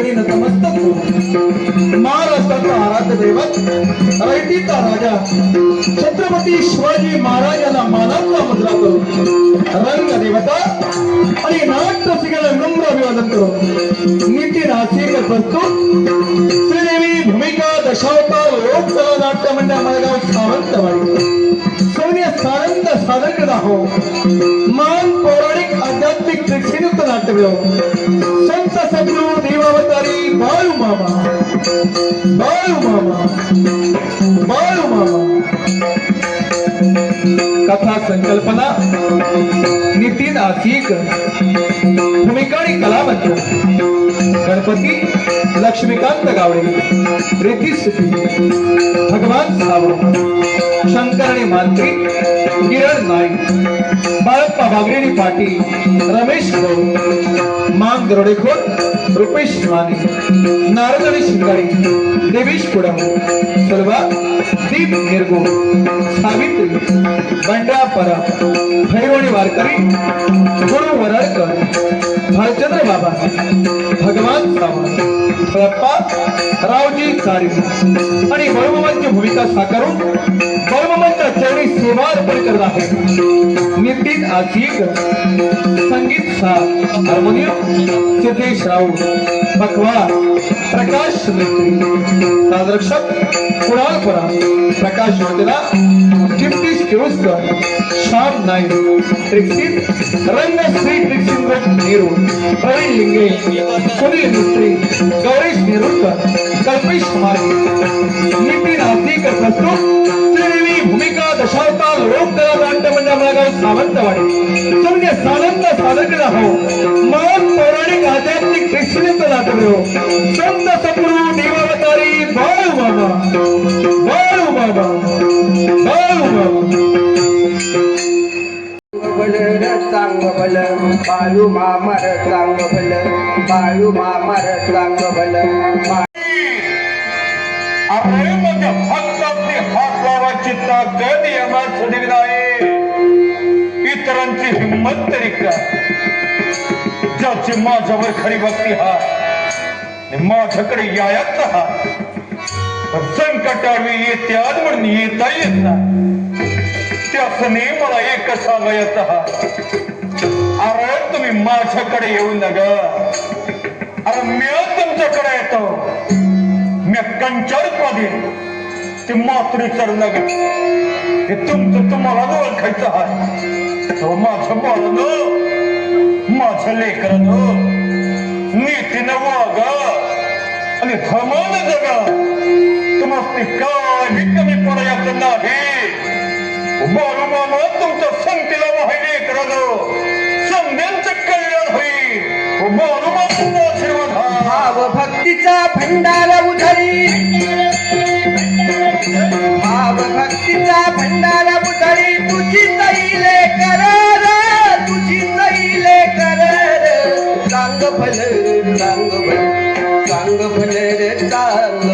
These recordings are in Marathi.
चरणी नतमस्तक होऊन महाराष्ट्राचा आराध्य दैवत रयतीचा राजा छत्रपती शिवाजी महाराजांना मानाचा मुद्रा करून रंग देवता आणि नाट्य सिंगाला नम्र अभिवादन करून नितीन हास्यकर प्रस्तुत श्रीदेवी भूमिका दशावतार लोककला नाट्य मंडळ माळगाव सावंतवाडी सोनिया सानंद सादर करत आहोत मान पौराणिक आध्यात्मिक देवावतारी बाळू मामा. बाळू मामा. बाळू मामा. कथा संकल्पना नितीन आसिक भूमिका आणि कलावंत गणपती लक्ष्मीकांत गावडे प्रीती सुखी भगवान सावंत शंकर आणि मांत्री किरण नाईक बाळप्पा बागरेणी पाटील रमेश भाऊ मान दरोडेखोर रुपेश माने नारद आणि शिंगारी देवेश कुडम सर्वा दीप निर्गो. सावित्री बंडा परा भैरवणी वारकरी गुरु वरळकर भालचंद्र बाबा भगवान सावंत बाप्पा रावजी कारी आणि वळवमांची भूमिका साकारून वळवमांच्या सेवा अर्पण करत आहे नितीन आसिक संगीत सा हार्मोनियम सिद्धेश राऊत पकवा प्रकाश मिस्त्री ताजरक्षक कुणाल प्रकाश वंदना गिफ्टीश किरोस्कर श्याम नाईक ट्रिक्सित रंगश्री ट्रिक्सित नेहरू प्रवीण लिंगे सुनील मिस्त्री गौरीश नेरुरकर कल्पेश कुमार नितीन आसिकर प्रस्तुत श्रीदेवी भूमिका दशावतार लोककला नाट्य मंडळ माळगाव सावंतवाडी. सौम्य सानंद सादर करत आहोत मान पौराणिक आध्यात्मिक प्रेक्षणीय नाटक संत सद्गुरु देवावतारी बाळू मामा. बाळू मामा. बाळू चांग भल बाळू मामर चांग बाळू मामर चांग भल अरे मग फक्त आपली हात इतरांची हिंमत तरी का ज्याची माझ्यावर खरी भक्ती हा. माझ्याकडे यायच हा. संकटावी येत्यात म्हणून येता येत. ना त्यासने मला एक सांगायच हा. अरे तुम्ही माझ्याकडे येऊ नग अरे मी तुमच्याकडे येतो. मी कंचार पादी ती मात्र करू नका. हे तुमचं तुम्हाला ओळखायचं आहे. तो माझं बाळानं माझं लेकरानं नीतीनं वागा. आणि धमानं जगा तुम्हाला काही कमी पडायचं नाही. बोलू मामा तुमच्या संगतीला वाहिली लेकरानं संध्यांचं कल्याण होईल. बाळू मामा आशीर्वाद भाव भक्तीचा भंडारा उधरी भाव भंडारा उधळी तुझी तैले कर तुझी तैले कर चांग भल चांग भल चांग भल रे चांग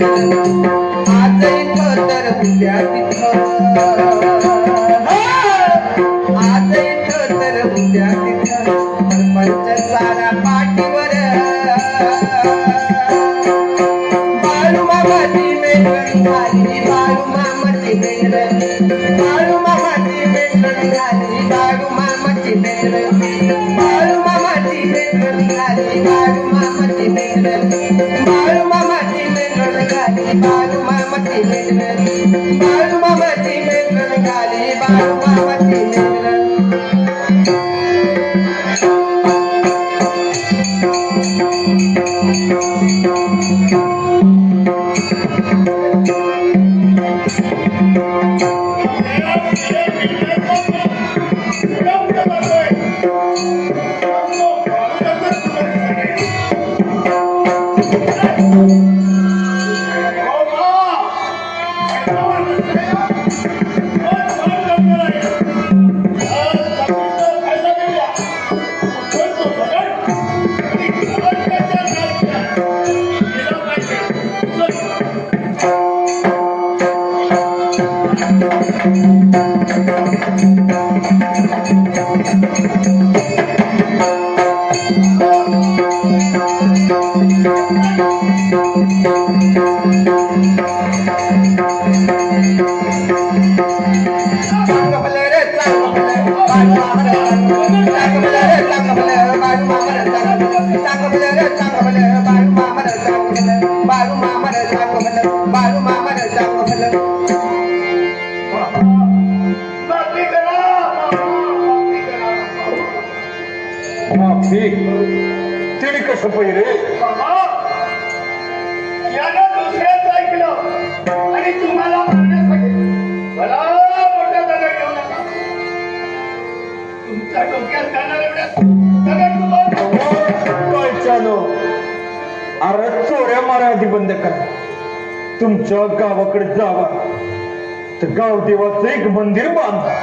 आज इथं तर उद्या तिथं आज इथं तर उद्या तिथं सरपंच सारा पाठीवर बाळू मामाची मेंढर निघाली बाळू मामाची मेंढर बाळू मामाची मेंढर निघाली बाळू मामाची मेंढर बाळू मामाची मेंढर निघाली बाळू मामाची मेंढर तिने कसं यानं दुसऱ्याच ऐकलं. आणि तुम्हाला दगड नका तुमच्या डोक्यात जाणार दगड अरे चोऱ्या मारा आधी बंद करा. तुमच्या गावाकडे जावा. तर गाव देवाचं एक मंदिर बांधा.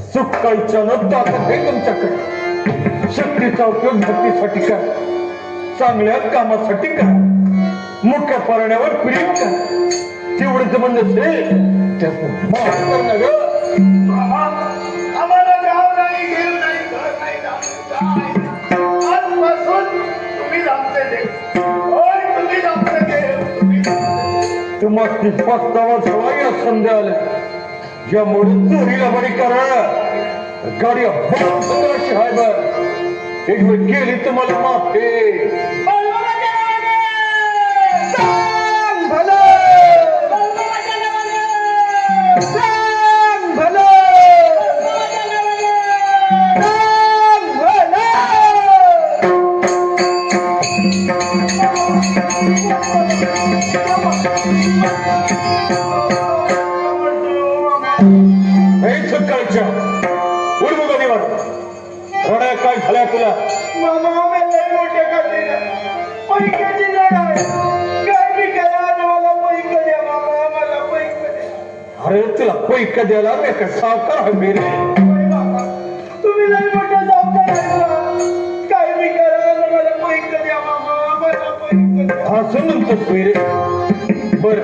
सुखायच्यानं ताकद दाखवते तुमच्याकडे. शक्तीचा उपयोग भक्तीसाठी करा. चांगल्या कामासाठी करा. मुख्य पारण्यावर प्रेम करा तेवढं तुम्ही तुम्हाला पस्तावा या संध्या आल्या यामुळे चोरीला बरी करा. गाडी अशी हाय बर एक वेळ केली अरे तुला पैका द्यायला मी का? सावकार आहे मेरे होय मामा तुम्ही लई मोठ्या सावकार आहे. काय बी करा आणि मला पैसे द्या मामा असं म्हणतो मेरे बर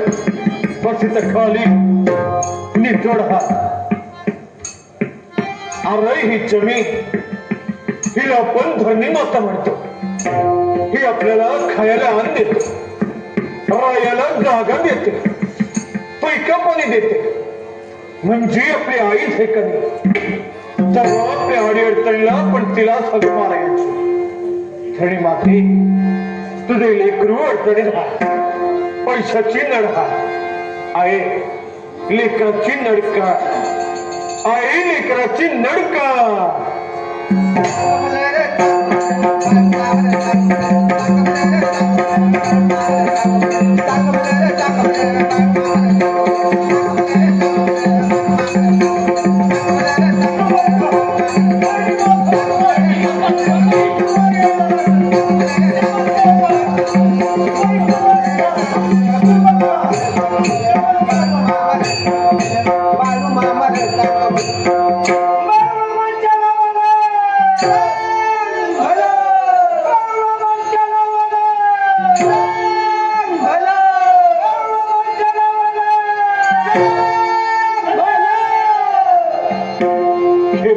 बस इथं खाली. नितोड हा. अरे ही जमीन हिला आपण धरणी माता म्हणतो. ही आपल्याला खायला अन्न देते. रायाला जागा देते. पैका पाणी देते. म्हणजे आपली आई हे कमी तर आपल्या आडी अडचणीला पण तिला सग मारायची. धणी माती तुझे लेकरू अडचणीत हा पैशाची नडका आहे लेकराची नडका आहे लेकराची नडका बाळू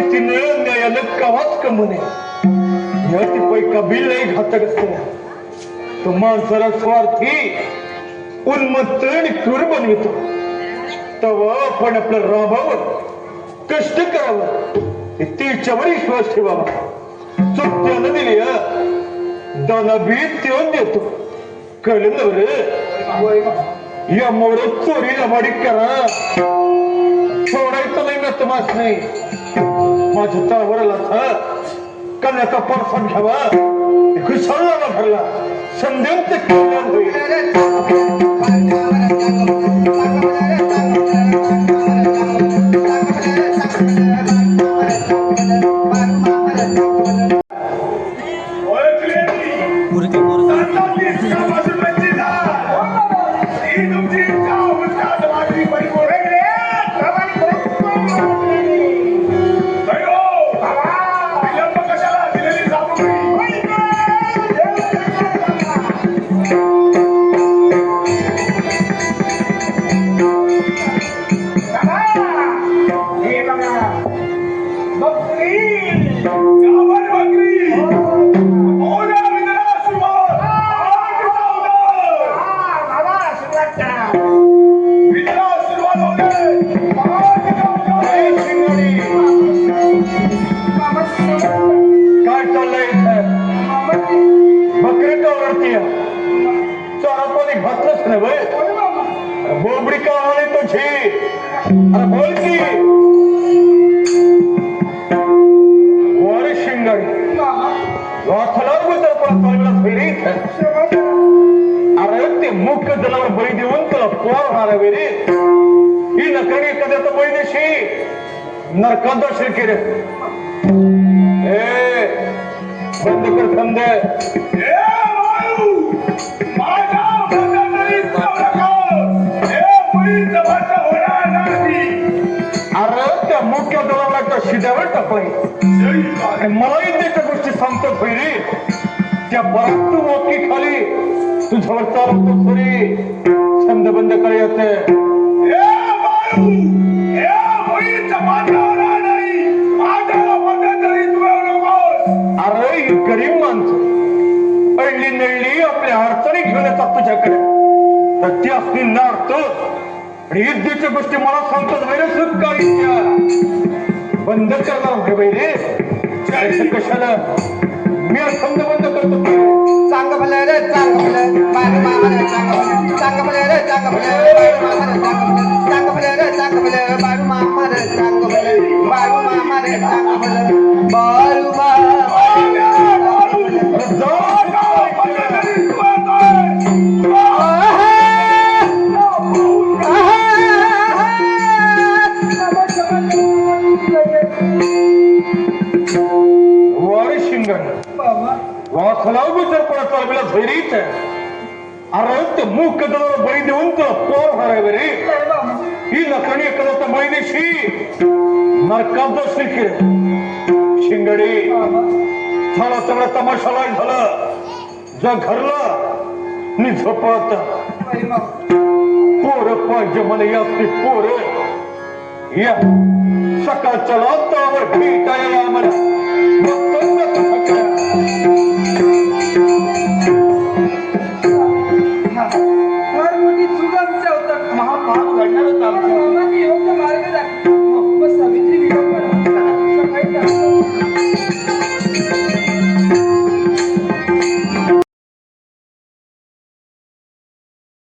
तिनं न्यायानं कवाच कमवणे या ती पैका बिल नाही घातक असते तो माणसाला स्वार्थी उन्मत्त आणि क्रूर बनवितो तेव्हा आपण आपलं राबावं कष्ट करावं। तिच्यावर विश्वास ठेवावा चुकत्यानं दिली हं. दाना बी देऊन देतो कळलं नवर या मोर चोरीला वाडी करा। सोडायचं नाही ना तुम्हाच नाही माझ्या तळवरला था कन्याचा परसाद घ्यावा घुसळला भरला संध्यांचे पाणी अरे बोल की वर शिंगाडी पण चालवला फिरी अरे ते मुख्य जनावर बळी देऊन तुला पोर होणार आहे रे ही बळी देशी ए बंद कर ए टाकलाय. जय बाई. आणि मला त्याच्या गोष्टी सांगतो खैरी त्या बराच तू मोकी खाली तुझ्यावर चालवतो खरी. छंद बंद. अरे ही गरीब माणसं. अडली नळली आपल्या अडचणी घेऊन येतात तुझ्याकडे. तर ती असली आणि युद्धीच्या गोष्टी मला सांगतात वैरे सुटका बंद करणार हे वैरे जायचं कशाला? मी आज बंद करतो. चांग भले रे चांग भले बाळू मामा रे चांग भले चांग भलं रे चांग भले बाळू मामा रे चांग भले रे चांग भले बाळू मामा रे चांग भले बाळू मामा रे चांग भले बाळू मामा चालविला धैर्यच अरे ते मूक जनावर बळी देऊन तुला पोर हरावे रे ही शिंगडी झाला सगळा तमाशा लाट झाला जा घरला नि झोपत पोर पाहिजे मला यातली पोर या सकाळच्या लातावर भेटायला आम्हाला